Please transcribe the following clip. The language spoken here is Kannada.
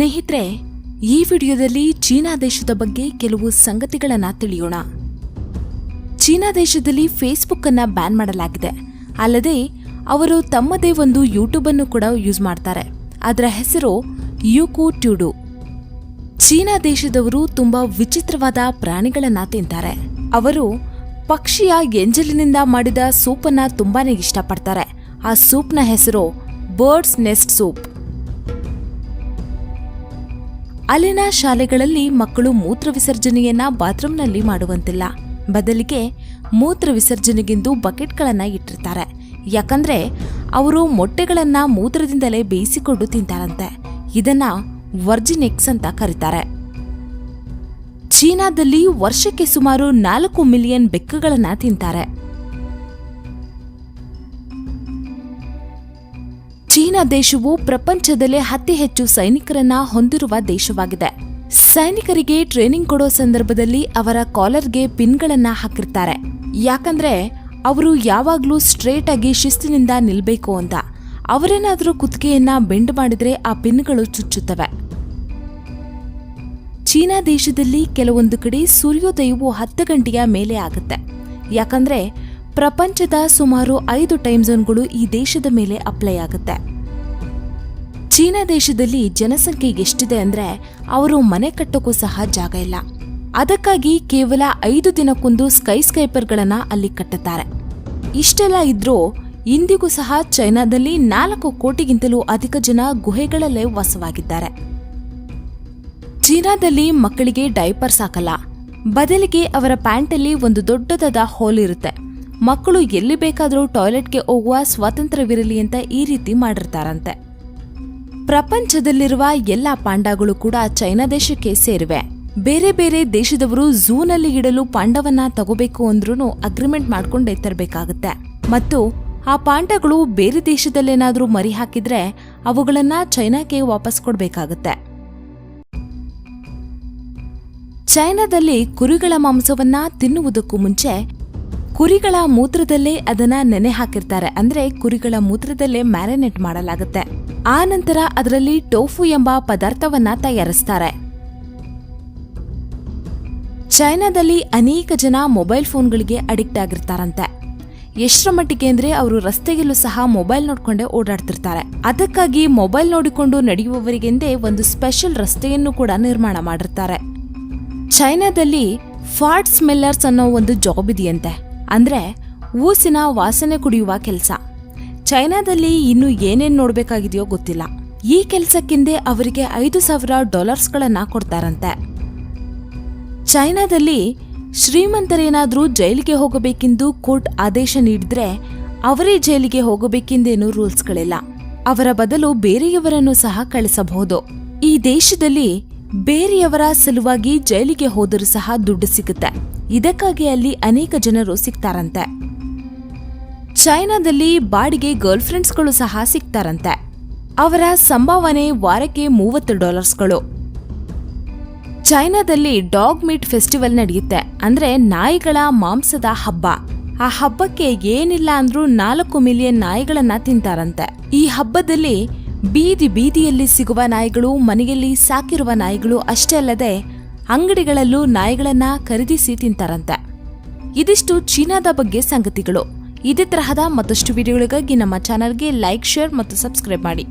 ಸ್ನೇಹಿತರೆ, ಈ ವಿಡಿಯೋದಲ್ಲಿ ಚೀನಾ ದೇಶದ ಬಗ್ಗೆ ಕೆಲವು ಸಂಗತಿಗಳನ್ನು ತಿಳಿಯೋಣ. ಚೀನಾ ದೇಶದಲ್ಲಿ ಫೇಸ್ಬುಕ್ ಅನ್ನ ಬ್ಯಾನ್ ಮಾಡಲಾಗಿದೆ. ಅಲ್ಲದೆ, ಅವರು ತಮ್ಮದೇ ಒಂದು ಯೂಟ್ಯೂಬ್ ಅನ್ನು ಕೂಡ ಯೂಸ್ ಮಾಡ್ತಾರೆ. ಅದರ ಹೆಸರು ಯೂಕು ಟ್ಯೂಡು ಚೀನಾ ದೇಶದವರು ತುಂಬಾ ವಿಚಿತ್ರವಾದ ಪ್ರಾಣಿಗಳನ್ನ ತಿಂತಾರೆ. ಅವರು ಪಕ್ಷಿಯ ಎಂಜಲಿನಿಂದ ಮಾಡಿದ ಸೂಪನ್ನು ತುಂಬಾನೇ ಇಷ್ಟಪಡ್ತಾರೆ. ಆ ಸೂಪ್ನ ಹೆಸರು ಬರ್ಡ್ಸ್ ನೆಸ್ಟ್ ಸೂಪ್ ಅಲ್ಲಿನ ಶಾಲೆಗಳಲ್ಲಿ ಮಕ್ಕಳು ಮೂತ್ರ ವಿಸರ್ಜನೆಯನ್ನ ಬಾತ್ರೂಮ್ನಲ್ಲಿ ಮಾಡುವಂತಿಲ್ಲ. ಬದಲಿಗೆ ಮೂತ್ರ ವಿಸರ್ಜನೆಗೆಂದು ಬಕೆಟ್ಗಳನ್ನ ಇಟ್ಟಿರ್ತಾರೆ. ಯಾಕಂದ್ರೆ ಅವರು ಮೊಟ್ಟೆಗಳನ್ನ ಮೂತ್ರದಿಂದಲೇ ಬೇಯಿಸಿಕೊಂಡು ತಿಂತಾರಂತೆ. ಇದನ್ನ ವರ್ಜಿನೆಕ್ಸ್ ಅಂತ ಕರೀತಾರೆ. ಚೀನಾದಲ್ಲಿ ವರ್ಷಕ್ಕೆ ಸುಮಾರು ನಾಲ್ಕು ಮಿಲಿಯನ್ ಬೆಕ್ಕುಗಳನ್ನ ತಿಂತಾರೆ. ಚೀನಾ ದೇಶವು ಪ್ರಪಂಚದಲ್ಲೇ ಅತಿ ಹೆಚ್ಚು ಸೈನಿಕರನ್ನ ಹೊಂದಿರುವ ದೇಶವಾಗಿದೆ. ಸೈನಿಕರಿಗೆ ಟ್ರೈನಿಂಗ್ ಕೊಡೋ ಸಂದರ್ಭದಲ್ಲಿ ಅವರ ಕಾಲರ್ಗೆ ಪಿನ್ಗಳನ್ನ ಹಾಕಿರ್ತಾರೆ. ಯಾಕಂದ್ರೆ, ಅವರು ಯಾವಾಗ್ಲೂ ಸ್ಟ್ರೇಟ್ ಆಗಿ ಶಿಸ್ತಿನಿಂದ ನಿಲ್ಬೇಕು ಅಂತ. ಅವರೇನಾದರೂ ಕುತ್ತಿಗೆಯನ್ನ ಬೆಂಡ್ ಮಾಡಿದ್ರೆ ಆ ಪಿನ್ಗಳು ಚುಚ್ಚುತ್ತವೆ. ಚೀನಾ ದೇಶದಲ್ಲಿ ಕೆಲವೊಂದು ಕಡೆ ಸೂರ್ಯೋದಯವು ಹತ್ತು ಗಂಟೆಯ ಮೇಲೆ ಆಗುತ್ತೆ. ಯಾಕಂದ್ರೆ, ಪ್ರಪಂಚದ ಸುಮಾರು ಐದು ಟೈಮ್ ಝೋನ್ಗಳು ಈ ದೇಶದ ಮೇಲೆ ಅಪ್ಲೈ ಆಗುತ್ತೆ. ಚೀನಾ ದೇಶದಲ್ಲಿ ಜನಸಂಖ್ಯೆ ಎಷ್ಟಿದೆ ಅಂದ್ರೆ ಅವರು ಮನೆ ಕಟ್ಟೋಕ್ಕೂ ಸಹ ಜಾಗ ಇಲ್ಲ. ಅದಕ್ಕಾಗಿ ಕೇವಲ ಐದು ದಿನಕ್ಕೊಂದು ಸ್ಕೈ ಸ್ಕೈಪರ್ಗಳನ್ನ ಅಲ್ಲಿ ಕಟ್ಟುತ್ತಾರೆ. ಇಷ್ಟೆಲ್ಲ ಇದ್ರೂ ಇಂದಿಗೂ ಸಹ ಚೈನಾದಲ್ಲಿ ನಾಲ್ಕು ಕೋಟಿಗಿಂತಲೂ ಅಧಿಕ ಜನ ಗುಹೆಗಳಲ್ಲೇ ವಾಸವಾಗಿದ್ದಾರೆ. ಚೀನಾದಲ್ಲಿ ಮಕ್ಕಳಿಗೆ ಡೈಪರ್ಸ್ ಹಾಕಲ್ಲ. ಬದಲಿಗೆ ಅವರ ಪ್ಯಾಂಟಲ್ಲಿ ಒಂದು ದೊಡ್ಡದಾದ ಹೋಲ್ ಇರುತ್ತೆ. ಮಕ್ಕಳು ಎಲ್ಲಿ ಬೇಕಾದರೂ ಟಾಯ್ಲೆಟ್ಗೆ ಹೋಗುವ ಸ್ವಾತಂತ್ರ್ಯವಿರಲಿ ಅಂತ ಈ ರೀತಿ ಮಾಡಿರ್ತಾರಂತೆ. ಪ್ರಪಂಚದಲ್ಲಿರುವ ಎಲ್ಲ ಪಾಂಡಾಗಳು ಕೂಡ ಚೈನಾ ದೇಶಕ್ಕೆ ಸೇರಿವೆ. ಬೇರೆ ಬೇರೆ ದೇಶದವರು ಝೂನಲ್ಲಿ ಇಡಲು ಪಾಂಡವನ್ನ ತಗೋಬೇಕು ಅಂದ್ರೂ ಅಗ್ರಿಮೆಂಟ್ ಮಾಡ್ಕೊಂಡೇ ತರಬೇಕಾಗುತ್ತೆ. ಮತ್ತು ಆ ಪಾಂಡಗಳು ಬೇರೆ ದೇಶದಲ್ಲೇನಾದ್ರೂ ಮರಿ ಹಾಕಿದ್ರೆ ಅವುಗಳನ್ನ ಚೈನಾಕ್ಕೆ ವಾಪಸ್ ಕೊಡಬೇಕಾಗುತ್ತೆ. ಚೈನಾದಲ್ಲಿ ಕುರಿಗಳ ಮಾಂಸವನ್ನ ತಿನ್ನುವುದಕ್ಕೂ ಮುಂಚೆ ಕುರಿಗಳ ಮೂತ್ರದಲ್ಲೇ ಅದನ್ನ ನೆನೆ ಹಾಕಿರ್ತಾರೆ. ಅಂದ್ರೆ ಕುರಿಗಳ ಮೂತ್ರದಲ್ಲೇ ಮ್ಯಾರಿನೇಟ್ ಮಾಡಲಾಗುತ್ತೆ. ಆ ನಂತರ ಅದರಲ್ಲಿ ಟೋಫು ಎಂಬ ಪದಾರ್ಥವನ್ನ ತಯಾರಿಸ್ತಾರೆ. ಚೈನಾದಲ್ಲಿ ಅನೇಕ ಜನ ಮೊಬೈಲ್ ಫೋನ್ಗಳಿಗೆ ಅಡಿಕ್ಟ್ ಆಗಿರ್ತಾರಂತೆ. ಎಷ್ಟರ ಮಟ್ಟಿಗೆ ಅಂದ್ರೆ ಅವರು ರಸ್ತೆಯಲ್ಲೂ ಸಹ ಮೊಬೈಲ್ ನೋಡ್ಕೊಂಡೇ ಓಡಾಡ್ತಿರ್ತಾರೆ. ಅದಕ್ಕಾಗಿ ಮೊಬೈಲ್ ನೋಡಿಕೊಂಡು ನಡೆಯುವವರಿಗೆಂದೇ ಒಂದು ಸ್ಪೆಷಲ್ ರಸ್ತೆಯನ್ನು ಕೂಡ ನಿರ್ಮಾಣ ಮಾಡಿರ್ತಾರೆ. ಚೈನಾದಲ್ಲಿ ಫಾರ್ಟ್ ಸ್ಮೆಲ್ಲರ್ಸ್ ಅನ್ನೋ ಒಂದು ಜಾಬ್ ಇದೆಯಂತೆ. ಅಂದ್ರೆ ಊಸಿನ ವಾಸನೆ ಕುಡಿಯುವ ಕೆಲಸ. ಚೈನಾದಲ್ಲಿ ಇನ್ನೂ ಏನೇನು ನೋಡಬೇಕಾಗಿದೆಯೋ ಗೊತ್ತಿಲ್ಲ. ಈ ಕೆಲಸಕ್ಕಿಂದೆ ಅವರಿಗೆ ಐದು ಸಾವಿರ ಡಾಲರ್ಸ್ಗಳನ್ನು ಕೊಡ್ತಾರಂತೆ. ಚೈನಾದಲ್ಲಿ ಶ್ರೀಮಂತರೇನಾದರೂ ಜೈಲಿಗೆ ಹೋಗಬೇಕೆಂದು ಕೋರ್ಟ್ ಆದೇಶ ನೀಡಿದ್ರೆ ಅವರೇ ಜೈಲಿಗೆ ಹೋಗಬೇಕೆಂದೇನು ರೂಲ್ಸ್ಗಳಿಲ್ಲ. ಅವರ ಬದಲು ಬೇರೆಯವರನ್ನು ಸಹ ಕಳಿಸಬಹುದು. ಈ ದೇಶದಲ್ಲಿ ಬೇರೆಯವರ ಸಲುವಾಗಿ ಜೈಲಿಗೆ ಹೋದರೂ ಸಹ ದುಡ್ಡು ಸಿಗುತ್ತೆ. ಇದಕ್ಕಾಗಿ ಅಲ್ಲಿ ಅನೇಕ ಜನರು ಸಿಗ್ತಾರಂತೆ. ಚೈನಾದಲ್ಲಿ ಬಾಡಿಗೆ ಗರ್ಲ್ ಫ್ರೆಂಡ್ಸ್ಗಳು ಸಹ ಸಿಗ್ತಾರಂತೆ. ಅವರ ಸಂಭಾವನೆ ವಾರಕ್ಕೆ ಮೂವತ್ತು ಡಾಲರ್ಸ್ಗಳು. ಚೈನಾದಲ್ಲಿ ಡಾಗ್ ಮೀಟ್ ಫೆಸ್ಟಿವಲ್ ನಡೆಯುತ್ತೆ. ಅಂದ್ರೆ ನಾಯಿಗಳ ಮಾಂಸದ ಹಬ್ಬ. ಆ ಹಬ್ಬಕ್ಕೆ ಏನಿಲ್ಲ ಅಂದ್ರೂ ನಾಲ್ಕು ಮಿಲಿಯನ್ ನಾಯಿಗಳನ್ನ ತಿಂತಾರಂತೆ. ಈ ಹಬ್ಬದಲ್ಲಿ ಬೀದಿ ಬೀದಿಯಲ್ಲಿ ಸಿಗುವ ನಾಯಿಗಳು, ಮನೆಯಲ್ಲಿ ಸಾಕಿರುವ ನಾಯಿಗಳು ಅಷ್ಟೇ ಅಲ್ಲದೆ ಅಂಗಡಿಗಳಲ್ಲೂ ನಾಯಿಗಳನ್ನ ಖರೀದಿಸಿ ತಿಂತಾರಂತೆ. ಇದಿಷ್ಟು ಚೀನಾದ ಬಗ್ಗೆ ಸಂಗತಿಗಳು. ಇದೇ ತರಹದ ಮತ್ತಷ್ಟು ವಿಡಿಯೋಗಳಿಗಾಗಿ ನಮ್ಮ ಚಾನಲ್ಗೆ ಲೈಕ್, ಶೇರ್ ಮತ್ತು ಸಬ್ಸ್ಕ್ರೈಬ್ ಮಾಡಿ.